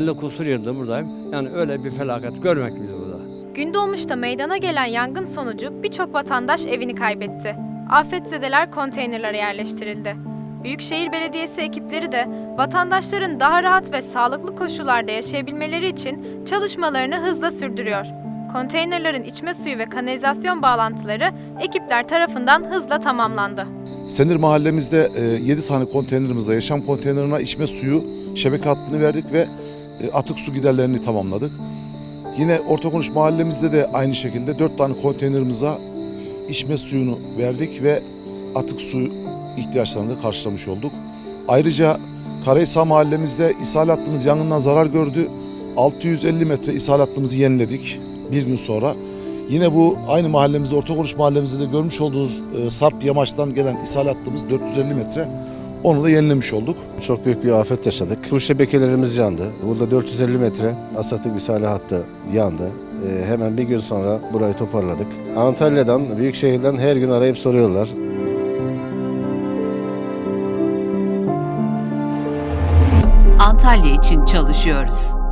50 kusur yıldır buradayım. Yani öyle bir felaket görmek biz burada. Gündoğmuş'ta meydana gelen yangın sonucu birçok vatandaş evini kaybetti. Afetzedeler konteynerlere yerleştirildi. Büyükşehir Belediyesi ekipleri de vatandaşların daha rahat ve sağlıklı koşullarda yaşayabilmeleri için çalışmalarını hızla sürdürüyor. Konteynerlerin içme suyu ve kanalizasyon bağlantıları ekipler tarafından hızla tamamlandı. Senir mahallemizde 7 tane konteynerimizde yaşam konteynerine içme suyu şebeke hattını verdik ve e, atık su giderlerini tamamladık. Yine Ortakonuş mahallemizde de aynı şekilde 4 tane konteynerimize içme suyunu verdik ve atık su ihtiyaçlarını da karşılamış olduk. Ayrıca Karahisar mahallemizde ishal hattımız yangından zarar gördü. 650 metre ishal hattımızı yeniledik bir gün sonra. Yine bu aynı mahallemizde Ortakonuş mahallemizde de görmüş olduğunuz e, Sarp Yamaç'tan gelen ishal hattımız 450 metre. Onu da yenilemiş olduk. Çok büyük bir afet yaşadık. Su şebekelerimiz yandı. Burada 450 metre asatık isale hattı yandı. Ee, hemen bir gün sonra burayı toparladık. Antalya'dan, büyük şehirden her gün arayıp soruyorlar. Antalya için çalışıyoruz.